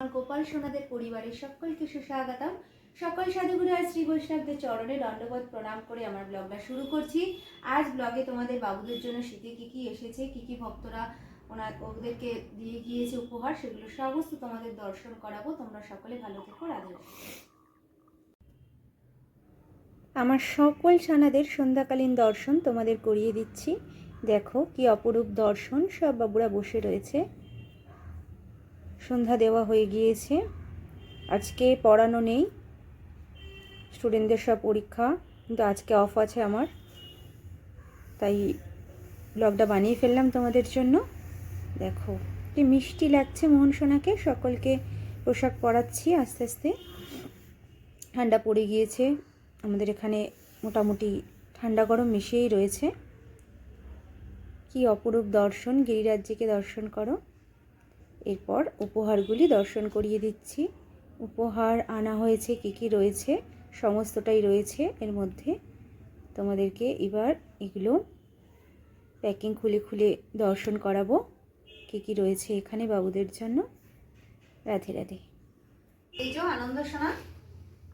গোপাল সোনাদের পরিবারের সকলকে সুস্বাগতম। সকল সাধুগুরু আর শ্রী বৈষ্ণবদের চরণে দণ্ডবোধ প্রণাম করে আমার ব্লগটা শুরু করছি। আজ ব্লগে তোমাদের বাবুদের জন্য শীতে কি কি এসেছে, কি কি ভক্তরা ওনার ওদেরকে দিয়ে গিয়েছে উপহার, সেগুলো সমস্ত তোমাদের দর্শন করাবো। তোমরা সকলে ভালো থেকো রাধে। আমার সকল সানাদের সন্ধ্যাকালীন দর্শন তোমাদের করিয়ে দিচ্ছি। দেখো কি অপরূপ দর্শন, সব বাবুরা বসে রয়েছে। সন্ধ্যা দেওয়া হয়ে গিয়েছে। আজকে পড়ানো নেই। স্টুডেন্টদের সব পরীক্ষা, কিন্তু আজকে অফ আছে আমার। তাই ব্লগটা বানিয়ে ফেললাম তোমাদের জন্য। দেখো, কি মিষ্টি লাগছে মোহন সোনাকে। সকলকে পোশাক পরাচ্ছি আস্তে আস্তে। ঠান্ডা পড়ে গিয়েছে। আমাদের এখানে মোটামুটি ঠান্ডা গরম মিশিয়েই রয়েছে। কি অপরূপ দর্শন, গিরিরাজ্যকে দর্শন করো। এরপর উপহারগুলি দর্শন করিয়ে দিচ্ছি। উপহার আনা হয়েছে, কী কী রয়েছে, সমস্তটাই রয়েছে। এর মধ্যে তোমাদেরকে এবার এগুলো প্যাকিং খুলে খুলে দর্শন করাবো। কী কী রয়েছে এখানে বাবুদের জন্য? রাধে রাধে। এই যে আনন্দ সোনা,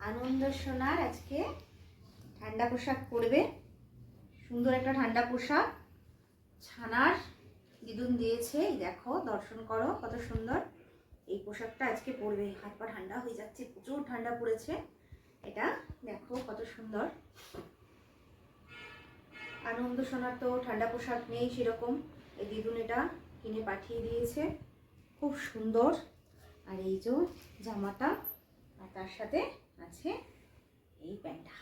আনন্দ সোনার আজকে ঠান্ডা পোশাক পরবে। সুন্দর একটা ঠান্ডা পোশাক, ছানার দিদুন দিয়েছে দেখো, দর্শন করো, কত সুন্দর। এই পোশাকটা আজকে পরবে, হাত পা ঠান্ডা হয়ে যাচ্ছে, প্রচুর ঠান্ডা পড়েছে। এটা দেখো, কত সুন্দর। আনন্দ সোনার তো ঠান্ডা পোশাক নেই সেরকম। এই দিদুন এটা কিনে পাঠিয়ে দিয়েছে। খুব সুন্দর। আর এই যে জামাটা, আর তার সাথে আছে এই প্যান্টটা।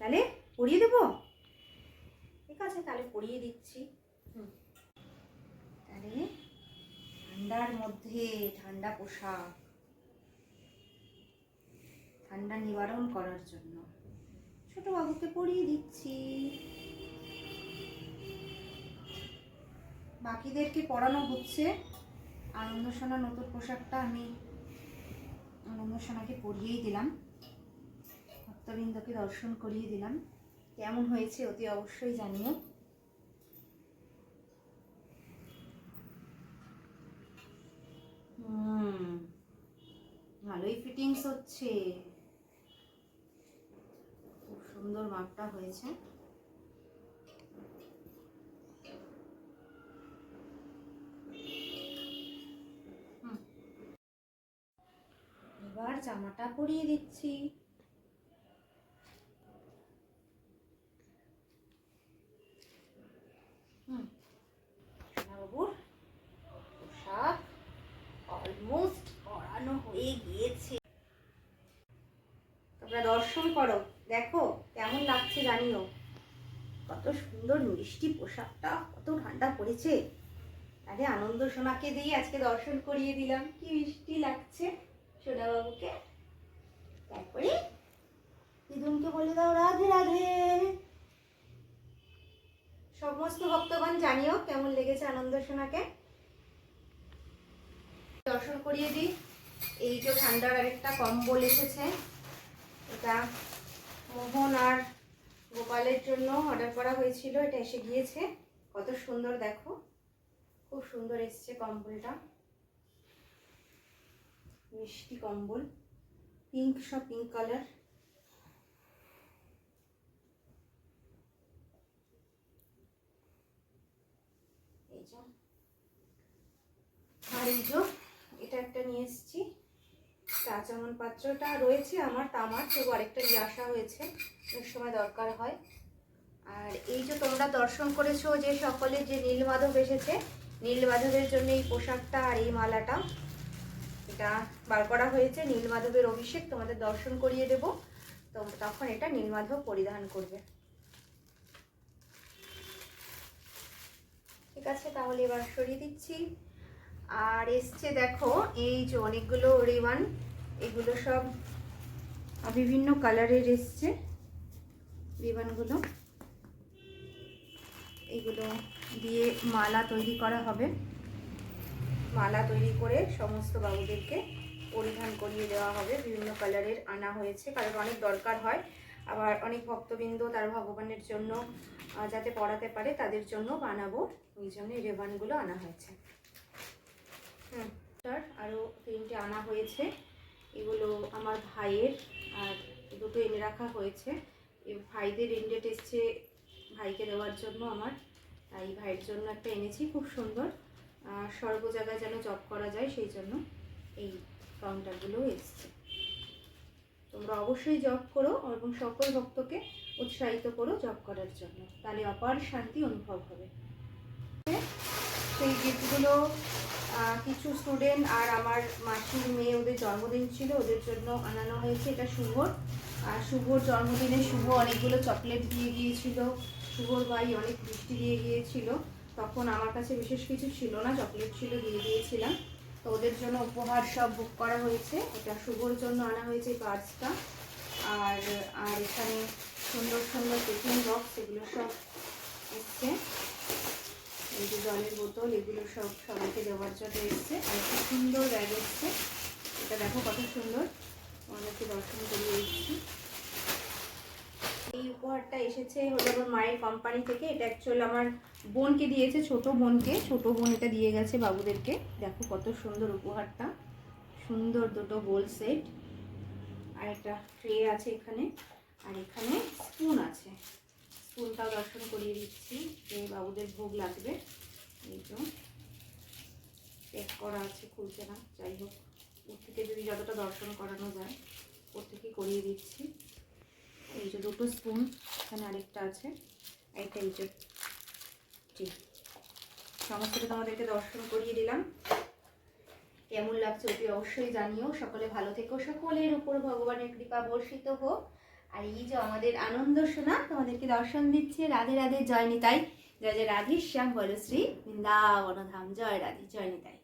তাহলে পরিয়ে দেবো? ঠিক আছে, তাহলে পরিয়ে দিচ্ছি। হুম। তাহলে ঠান্ডার মধ্যে ঠান্ডা পোশাক, ঠান্ডা নিবারণ করার জন্য ছোট বাবুকে পরিয়ে দিচ্ছি। বাকিদেরকে পড়ানো হচ্ছে সোনা নতুন পোশাকটা আমি আনন্দসোনাকে পরিয়েই দিলাম। ভক্তবৃন্দকে দর্শন করিয়ে দিলাম। কেমন হয়েছে অতি অবশ্যই জানিও। হচ্ছে। খুব সুন্দর মাপটা হয়েছে। এবার জামাটা পরিয়ে দিচ্ছি হুম সোনাবাবুর পোশাক অলমোস্ট পড়ানো হয়ে গিয়েছে তোমরা দর্শন করো। দেখো, কেমন লাগছে জানিও। কত সুন্দর মিষ্টি পোশাকটা, কত ঠান্ডা পড়েছে। আরে, আনন্দ সোনাকে দিয়ে আজকে দর্শন করিয়ে দিলাম। কি মিষ্টি লাগছে সোনাবাবুকে। তারপরে দিদুনকে বলে দাও, রাধে রাধে। সমস্ত ভক্তগণ জানিও কেমন লেগেছে আনন্দ সোনাকে। দর্শন করিয়ে দিই। এই যে ঠান্ডার আরেকটা কম্বল এসেছে। এটা মোহন আর গোপালের জন্য অর্ডার করা হয়েছিল। এটা এসে গিয়েছে। কত সুন্দর দেখো। খুব সুন্দর এসছে কম্বলটা। মিষ্টি কম্বল। পিঙ্ক সব পিঙ্ক কালার আর এই যে, এটা একটা নিয়ে এসেছি। চা চামন পাত্রটা রয়েছে আমার তামার, তবু আরেকটা নিয়ে আসা হয়েছে। অনেক সময় দরকার হয়। আর এই যে তোমরা দর্শন করেছ যে সকলে যে নীলমাধব এসেছে নীলমাধবের জন্য এই পোশাকটা আর এই মালাটা, এটা বার করা হয়েছে। নীলমাধবের অভিষেক তোমাদের দর্শন করিয়ে দেব। তো তখন এটা নীলমাধব পরিধান করবে। ঠিক আছে, তাহলে এবার সরিয়ে দিচ্ছি। আর এসছে দেখো, এই যে অনেকগুলো রিবান এগুলো সব বিভিন্ন কালারের এসছে। রিবানগুলো এগুলো দিয়ে মালা তৈরি করা হবে। মালা তৈরি করে সমস্ত বাবুদেরকে পরিধান করিয়ে দেওয়া হবে। বিভিন্ন কালারের আনা হয়েছে, কারণ অনেক দরকার হয়। আবার অনেক ভক্তবৃন্দ তার ভগবানের জন্য যাতে পড়াতে পারে, তাদের জন্য বানাবো। ওই জন্য রেবানগুলো আনা হয়েছে। হুম, আর আরও তিনটে আনা হয়েছে। আমার ভাইয়ের, আর দুটো এনে রাখা হয়েছে। ভাইদের ইন্ডেট এসছে ভাইকে দেওয়ার জন্য আমার। তাই ভাইয়ের জন্য একটা এনেছি, খুব সুন্দর। আর সর্ব জায়গায় যেন জব করা যায়, সেই জন্য এই কাউন্টারগুলো এসছে। তোমরা অবশ্যই জব করো এবং সকল ভক্তকে উৎসাহিত করো জব করার জন্য। তাহলে অপার শান্তি অনুভব হবে। সেই গিফটগুলো কিছু স্টুডেন্ট আর আমার মাসির মেয়ে ওদের জন্মদিন ছিল, ওদের জন্য আনানো হয়েছে এটা শুভর। আর শুভর জন্মদিনে শুভ অনেকগুলো চকলেট দিয়ে গিয়েছিল, শুভর ভাই অনেক মিষ্টি দিয়ে গিয়েছিল। তখন আমার কাছে বিশেষ কিছু ছিল না চকলেট ছিল দিয়ে দিয়েছিলাম। তো ওদের জন্য উপহার সব বুক করা হয়েছে, এটা শুভর জন্য আনা হয়েছে পার্সটা আর আর এখানে সুন্দর সুন্দর টিফিন বক্স এগুলো সব এসছে। এই যে জলের বোতল, এগুলো সব সবাইকে দেওয়ার জন্য এসছে। আর খুব সুন্দর ব্যাগ এসছে। এটা দেখো কত সুন্দর। অনেকে দর্শন করিয়ে এসেছি এই উপহারটা এসেছে হলো আমার মায়ের কোম্পানি থেকে। এটা অ্যাকচুয়ালি আমার বোনকে দিয়েছে, ছোট বোনকে। ছোট বোন এটা দিয়ে গেছে বাবুদেরকে। দেখো কত সুন্দর উপহারটা। সুন্দর দুটো গোল সেট আর একটা ট্রে আছে এখানে। আর এখানে স্পুনটাও দর্শন করিয়ে দিচ্ছি। যে বাবুদের ভোগ লাগবে। এই তো। প্যাক করা আছে, খুলছে না। যাই হোক ওর থেকে যদি যতটা দর্শন করানো যায় ওর থেকে করিয়ে দিচ্ছি। এই যে দুটো স্পুন এখানে আরেকটা আছে। একটা এই যে। জি। সমস্তটা তোমাদেরকে দর্শন করিয়ে দিলাম। কেমন লাগছে ওটি অবশ্যই জানিও। সকলে ভালো থেকো। সকলের উপর ভগবানের কৃপা বর্ষিত হোক। আর এই যে আমাদের আনন্দ সোনা, তোমাদেরকে দর্শন দিচ্ছে রাধে রাধে জয় নিতাই। জয় জয় রাধে, শ্যাম বলশ্রী বৃন্দাবন ধাম জয় রাধে, জয় নিতাই।